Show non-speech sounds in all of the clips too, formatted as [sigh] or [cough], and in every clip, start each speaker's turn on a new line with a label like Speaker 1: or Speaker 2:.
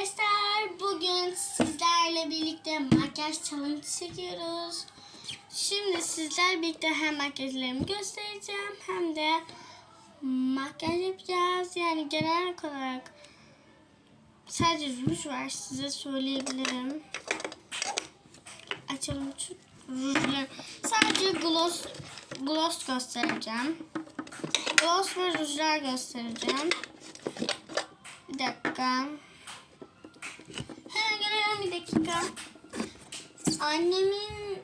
Speaker 1: arkadaşlar. Bugün sizlerle birlikte makyaj challenge çekiyoruz. Şimdi sizler birlikte hem makyajlarımı göstereceğim hem de makyaj yapacağız. Yani genel olarak sadece ruj var size söyleyebilirim. Açalım şu rujları. Sadece gloss gloss göstereceğim. Gloss ve rujlar göstereceğim. Bir dakika. Bir dakika. Annemin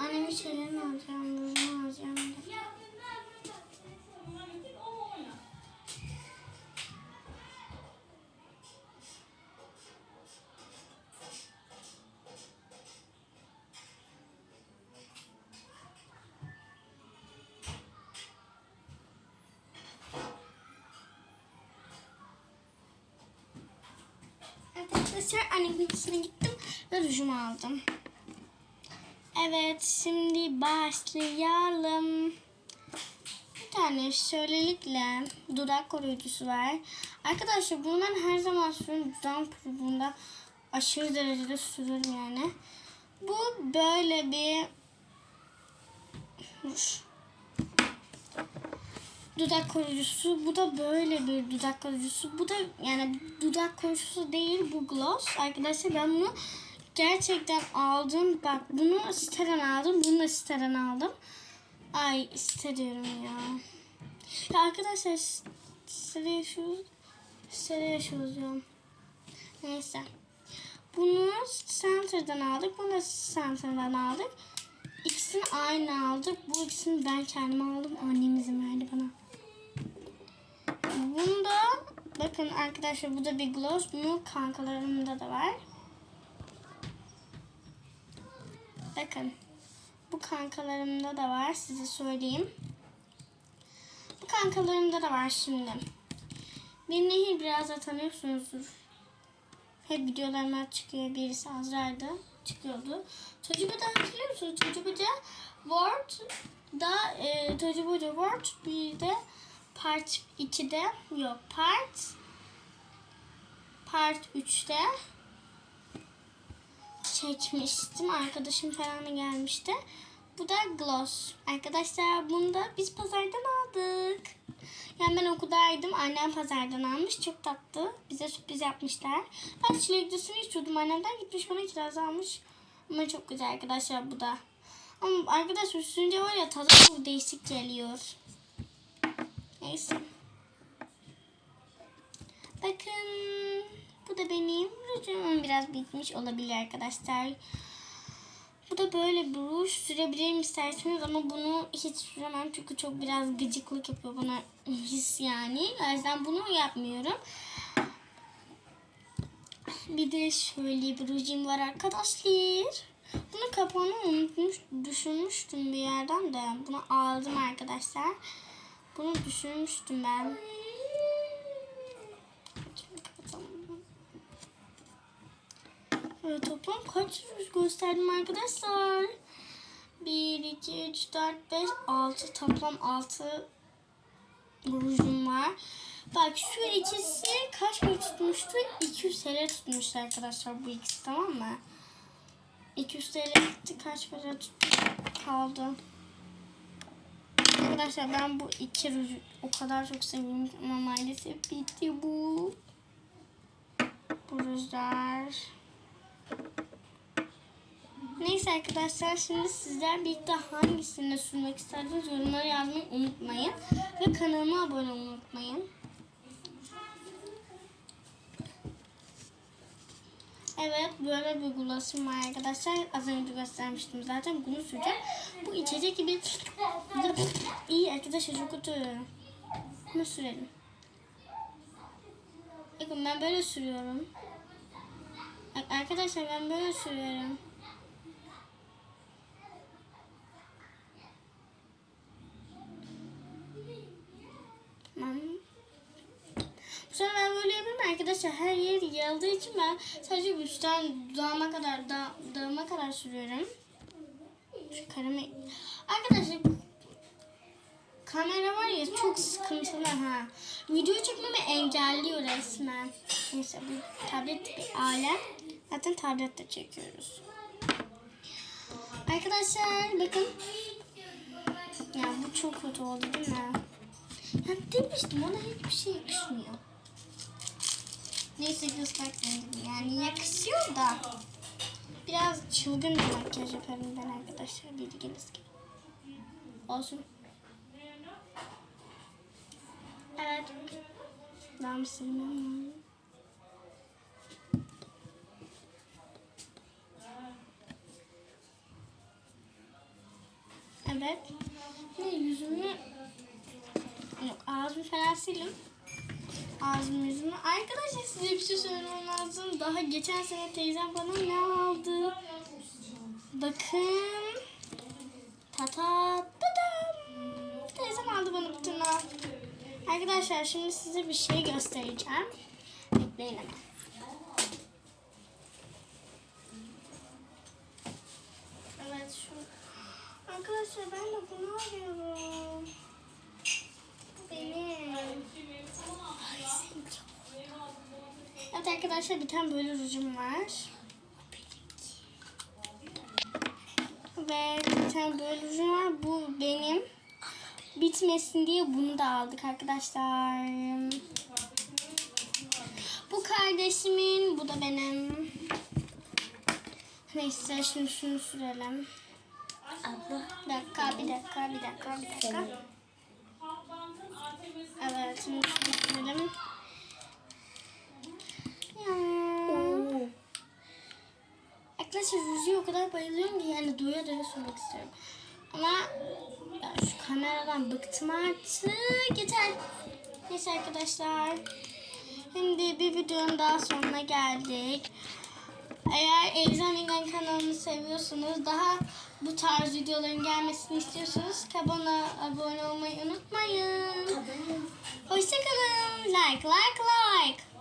Speaker 1: annemin şeylerini alacağım, rujunu alacağım. Arkadaşlar annemin odasına gittim ve rujumu aldım. Evet şimdi başlayalım. Bir tane şöylelikle dudak koruyucusu var. Arkadaşlar bundan her zaman sürüyorum. Dudağım kuruluğunda aşırı derecede sürüyorum yani. Bu böyle bir ruj. Dudak koruyucusu. Bu da böyle bir dudak koruyucusu. Bu da yani dudak koruyucusu değil bu gloss. Arkadaşlar ben bunu gerçekten aldım. Bak bunu siteden aldım. Bunu da siteden aldım. Ay istiyorum ya. Ya arkadaşlar sitede yaşıyoruz. Sitede yaşıyoruz diyorum. Neyse. Bunu Center'dan aldık. Bunu da Center'dan aldık. İkisini aynı aldık. Bu ikisini ben kendim aldım. Annem izin verdi bana. Bunda bakın arkadaşlar bu da bir gloss. Bunu kankalarımda da var. Bakın. Bu kankalarımda da var. Size söyleyeyim. Bu kankalarımda da var şimdi. Beni Nehir biraz da tanıyorsunuzdur. Hep videolarıma çıkıyor. Birisi Azra'ydı. Çıkıyordu. Tecrübede hatırlıyor musunuz? Tecrübede Word'da e, Tecrübede Word bir de Part 2'de yok Part Part 3'te çekmiştim. Arkadaşım falan da gelmişti. Bu da gloss. Arkadaşlar bunu da biz pazardan aldık. Yani ben okuldaydım. Annem pazardan almış. Çok tatlı. Bize sürpriz yapmışlar. Ben çileklisini istiyordum. Annemden gitmiş bana kiraz almış. Ama çok güzel arkadaşlar bu da. Ama arkadaşlar üstünce var ya tadı çok değişik geliyor. Neyse. Bakın. Bu da benim rujum. Biraz bitmiş olabilir arkadaşlar. Bu da böyle bir sürebilirim isterseniz ama bunu hiç süremem çünkü çok biraz gıcıklık yapıyor bana [laughs] his yani. O yüzden bunu yapmıyorum. Bir de şöyle bir rujum var arkadaşlar. Bunu kapağını unutmuş, düşürmüştüm bir yerden de. Bunu aldım arkadaşlar. Bunu düşürmüştüm ben. Evet, toplam kaç gösterdim arkadaşlar? 1, 2, 3, 4, 5, 6. Toplam 6 rujum var. Bak şu ikisi kaç para tutmuştu? 200 TL tutmuştu arkadaşlar bu ikisi tamam mı? 200 TL gitti kaç para kaldı. Arkadaşlar ben bu iki ruju o kadar çok seviyorum ama maalesef bitti bu. Bu rujlar. Neyse arkadaşlar şimdi sizler birlikte hangisini sürmek isterseniz yorumlara yazmayı unutmayın. Ve kanalıma abone olmayı unutmayın. Evet böyle bir glossum var arkadaşlar. Az önce göstermiştim zaten. Bunu süreceğim. Bu içecek gibi iyi arkadaşlar çok kötü. Bunu sürelim. Bakın ben böyle sürüyorum. Arkadaşlar ben böyle sürüyorum. Tamam. Bu sefer ben böyle yapıyorum arkadaşlar. Her yer yaldığı için ben sadece üstten dudağıma kadar, da, dağıma kadar sürüyorum. Şu karame... Arkadaşlar kamera var ya çok sıkıntılı ha. Video çekmemi engelliyor resmen. Neyse bu tablet bir alet. Zaten tablette çekiyoruz. Arkadaşlar bakın. Ya bu çok kötü oldu değil mi? Ya demiştim ona hiçbir şey yakışmıyor. Neyse mendil yani yakışıyor da. Biraz çılgın bir makyaj yaparım ben arkadaşlar bildiğiniz gibi. Olsun. Evet. Ben silmem. Evet. Şimdi yüzümü yok ağzımı falan silin. Ağzımı yüzümü. Arkadaşlar size bir şey söylemem lazım. Daha geçen sene teyzem bana ne aldı? Bakın. Tata tadam. Teyzem aldı bana bir tane. Arkadaşlar şimdi size bir şey göstereceğim. Bekleyin hemen. Evet şu. Arkadaşlar ben de bunu arıyorum. Senin Evet arkadaşlar bir tane böyle rujum var. Ve bir tane böyle rujum var. Bu benim. Bitmesin diye bunu da aldık arkadaşlar. Bu kardeşimin, bu da benim. Neyse şimdi şunu sürelim.
Speaker 2: Abla.
Speaker 1: Bir dakika, bir dakika, bir dakika, bir dakika. Evet, şimdi.
Speaker 2: Oo.
Speaker 1: Arkadaşlar Ruju'ya o kadar bayılıyorum ki yani doya doya sormak istiyorum. Ama ya şu kameradan bıktım artık. Yeter. Neyse arkadaşlar. Şimdi bir videonun daha sonuna geldik. Eğer Elzem İlgen kanalını seviyorsunuz, daha bu tarz videoların gelmesini istiyorsanız kanala abone olmayı unutmayın. Hoşçakalın. Like, like, like.